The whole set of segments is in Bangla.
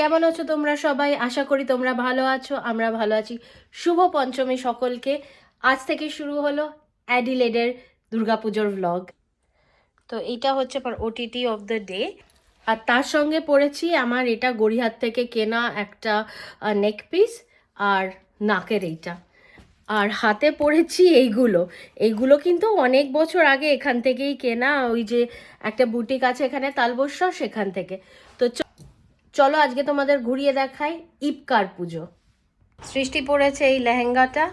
কেমন আছো তোমরা সবাই? আশা করি তোমরা ভালো আছো, আমরা ভালো আছি। শুভ পঞ্চমী সকলকে। আজ থেকে শুরু হলো অ্যাডিলেডের দুর্গাপুজোর ভ্লগ তো এইটা হচ্ছে আমার ওটিটি অফ দ্য ডে আর তার সঙ্গে পড়েছি আমার এটা গড়িহাট থেকে কেনা একটা নেক পিস আর নাকের এইটা। আর হাতে পড়েছি এইগুলো। এইগুলো কিন্তু অনেক বছর আগে এখান থেকেই কেনা, ওই যে একটা বুটিক আছে এখানে, তালবস্য, সেখান থেকে। তো চলো আজকে তোমাদের ঘুরিয়ে দেখাই ইপকার পুজো। সৃষ্টি পড়েছে এই লেহেঙ্গাটা।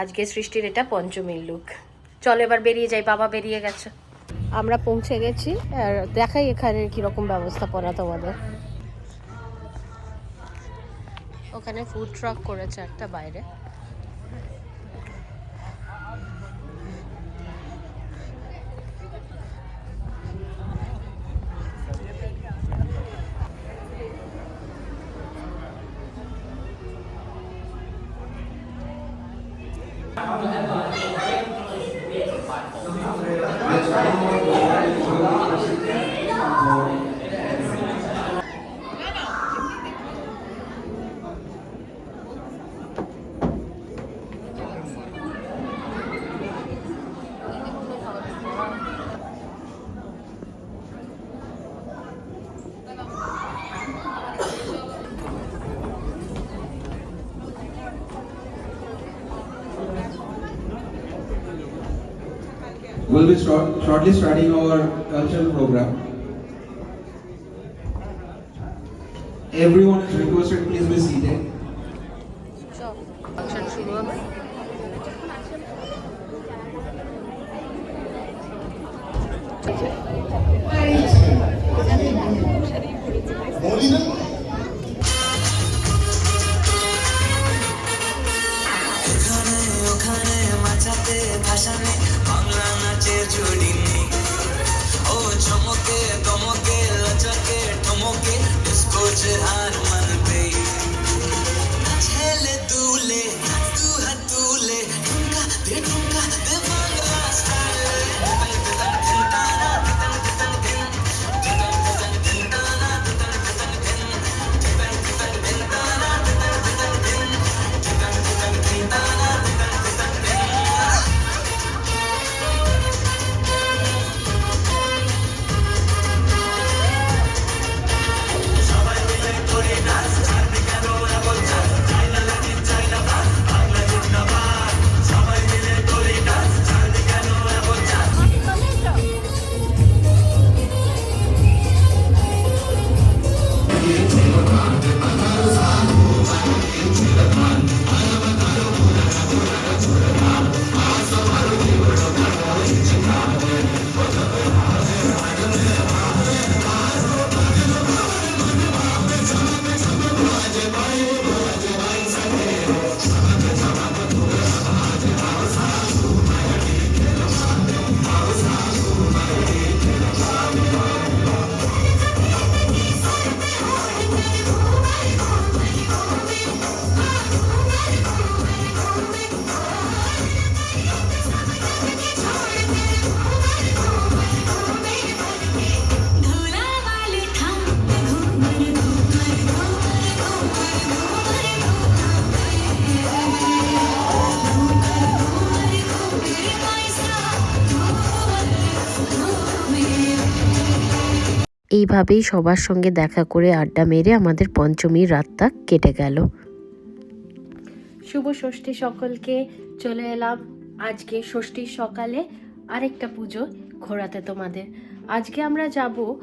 আজকে সৃষ্টির এটা পঞ্চমীর লুক চলো এবার বেরিয়ে যাই বাবা বেরিয়ে গেছে। আমরা পৌঁছে গেছি আর দেখাই এখানে কীরকম ব্যবস্থাপনা তোমাদের। ওখানে ফুড ট্রাক করেছে একটা বাইরে। We'll be short, shortly starting our cultural program. Everyone is budget, honey. এইভাবেই সবার সঙ্গে দেখা করে আড্ডা মেরে আমাদের পঞ্চমীর রাতটা কেটে গেল। শুভ ষষ্ঠী সকলকে চলে এলাম। আজকে ষষ্ঠীর সকালে আরেকটা পুজো ঘোরাতে তোমাদের। আজকে আমরা যাব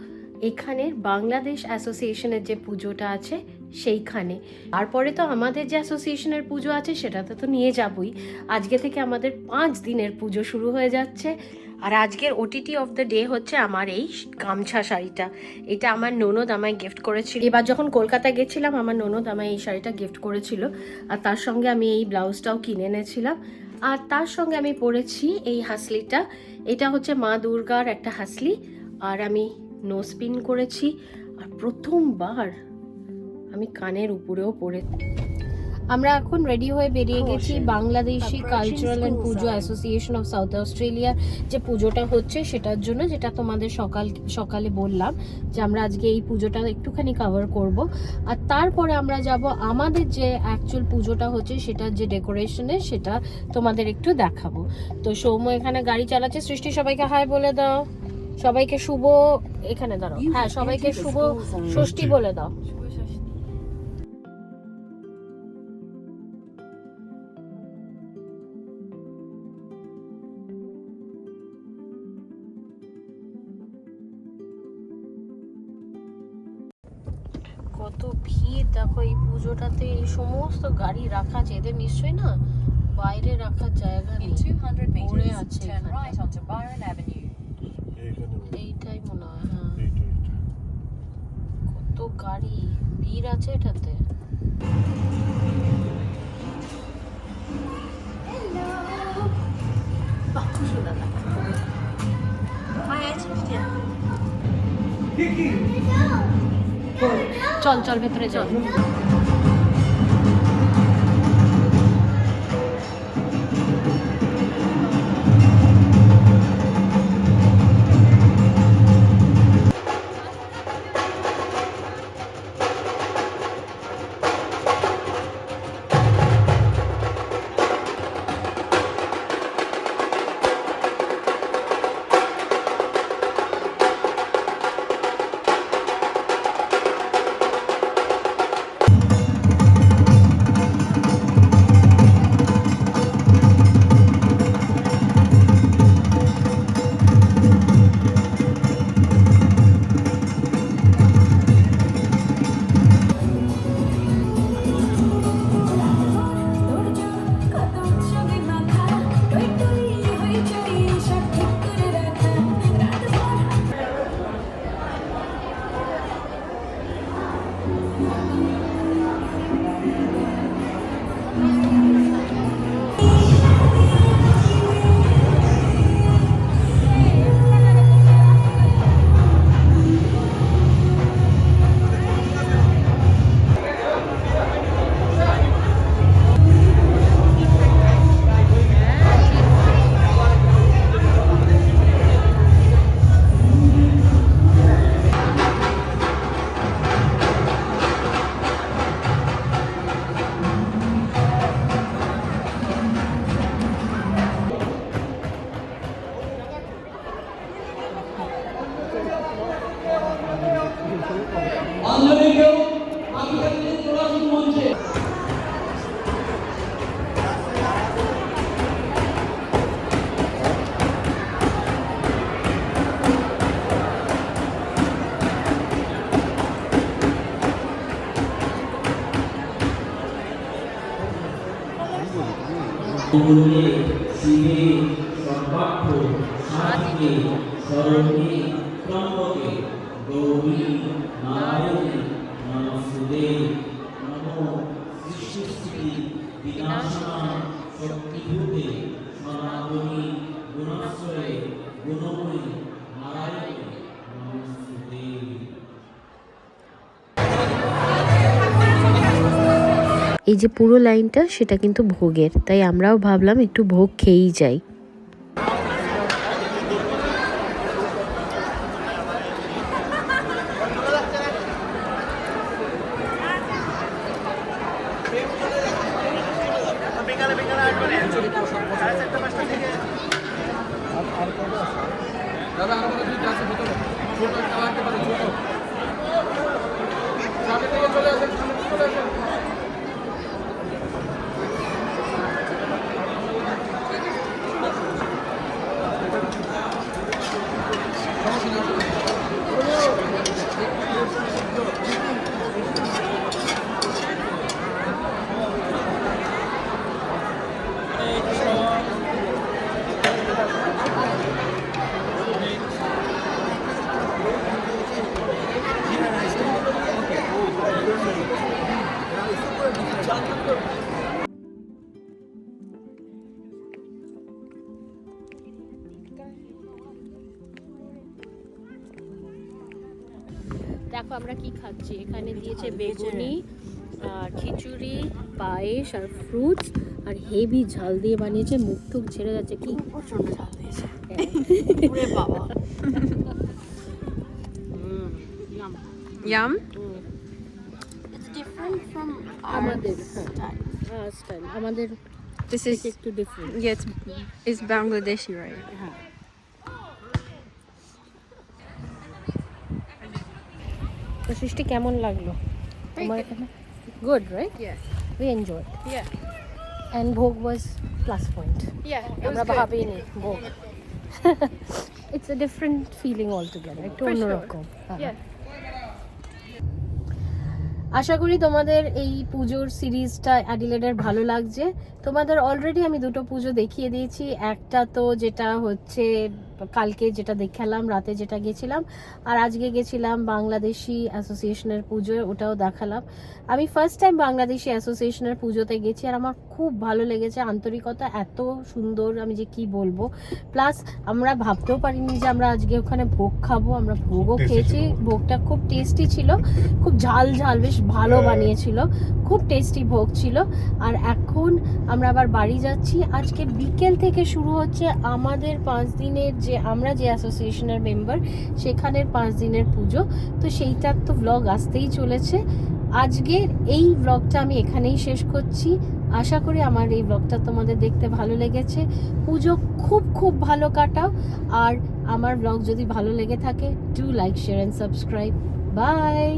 এখানে বাংলাদেশ অ্যাসোসিয়েশনের যে পুজোটা আছে সেইখানে। তারপরে তো আমাদের যে অ্যাসোসিয়েশনের পুজো আছে সেটাতে তো নিয়ে যাবই। আজকে থেকে আমাদের পাঁচ দিনের পুজো শুরু হয়ে যাচ্ছে। আর আজকের ওটিটি অফ দ্য ডে হচ্ছে আমার এই গামছা শাড়িটা। এটা আমার ননদ আমায় গিফট করেছিল। এবার যখন কলকাতায় গেছিলাম, আমার ননদ আমায় এই শাড়িটা গিফট করেছিল। আর তার সঙ্গে আমি এই ব্লাউজটাও কিনে এনেছিলাম। আর তার সঙ্গে আমি পরেছি এই হাসলিটা। এটা হচ্ছে মা দুর্গার একটা হাসলি। আর আমি নোজ পিন করেছি। আর প্রথমবার আমি কানের উপরেও পরে আমরা এখন রেডি হয়ে বেরিয়ে গেছি Bangladeshi cultural and puja association of south অস্ট্রেলিয়ার যে পুজোটা হচ্ছে সেটার জন্য যেটা তোমাদের সকাল সকালে বললাম যে আমরা আজকে এই পুজোটা একটুখানি কভার করব। আর তারপরে আমরা যাব আমাদের যে অ্যাকচুয়াল পুজোটা হচ্ছে সেটার যে ডেকোরেশনের সেটা তোমাদের একটু দেখাবো। তো সৌম্য এখানে গাড়ি চালাচ্ছে সৃষ্টি সবাইকে হাই বলে দাও। সবাইকে শুভ এখানে দাঁড়াও। হ্যাঁ সবাইকে শুভ ষষ্ঠী বলে দাও। কত ভিড় দেখো এই পুজোটাতে এই সমস্ত গাড়ি রাখা আছে এদের নিশ্চয়ই না বাইরে রাখার জায়গা নেই। In 200 পড়ে আছে. এইটাই মনে হয় হ্যাঁ। কত গাড়ি ভিড় আছে এটাতে। সুন্দর লাগছে। চল চল ভেতরে চল। মঙ্গলে শিবে সর্বার্থ সাধিকে শরণে ত্রম্বকে গৌরী নারায়ণী নমস্তুতে নমো সৃষ্টি বিনাশনা শক্তিভূতে সনাতনী গুণাশ্রয়ে গুণময়ী নারায়ণী এই যে পুরো লাইনটা সেটা কিন্তু ভোগের। তাই আমরাও ভাবলাম একটু ভোগ খেয়েই যাই। খাচ্ছি এখানে দিয়েছে বেগুনি আর খিচুড়ি পায়েস আর ফ্রুটস আর হেভি ঝাল দিয়ে বানিয়েছে। মুখ টুক ছেড়ে যাচ্ছে। কি? প্রচণ্ড ঝাল দিয়েছে। বাবা। Yum. আমাদের হ্যাঁ। আমাদের This is different yeah, it's, it's Bangladeshi, right? হ্যাঁ। তো সৃষ্টি কেমন লাগল? তোমার এখানে? Good right. We enjoy. And bhog was plus point. আমরা. ভাবিনি bhog it's a different feeling all together একটু অন্যরকম। হ্যাঁ। আশা করি তোমাদের এই পুজোর সিরিজটা অ্যাডিলেডের ভালো লাগছে। তোমাদের অলরেডি আমি দুটো পুজো দেখিয়ে দিয়েছি। একটা তো যেটা হচ্ছে কালকে যেটা দেখালাম রাতে যেটা গেছিলাম আর আজকে গেছিলাম বাংলাদেশি অ্যাসোসিয়েশনের পুজোয় ওটাও দেখালাম। আমি ফার্স্ট টাইম বাংলাদেশি অ্যাসোসিয়েশনের পুজোতে গেছি আর আমার খুব ভালো লেগেছে আন্তরিকতা এত সুন্দর আমি যে কি বলব। প্লাস আমরা ভাবতেও পারিনি যে আমরা আজকে ওখানে ভোগ খাব আমরা ভোগও খেয়েছি ভোগটা খুব টেস্টি ছিল খুব ঝাল ঝাল বেশ ভালো বানিয়েছিল খুব টেস্টি ভোগ ছিল। আর এখন আমরা আবার বাড়ি যাচ্ছি আজকে বিকেল থেকে শুরু হচ্ছে আমাদের পাঁচ দিনের যে আমরা যে অ্যাসোসিয়েশনের মেম্বার সেখানের পাঁচ দিনের পুজো। তো সেইটার তো ব্লগ আসতেই চলেছে। আজকের এই ব্লগটা আমি এখানেই শেষ করছি। আশা করি আমার এই ব্লগটা তোমাদের দেখতে ভালো লেগেছে। পুজো খুব খুব ভালো কাটাও। আর আমার ব্লগ যদি ভালো লেগে থাকে do like share and subscribe bye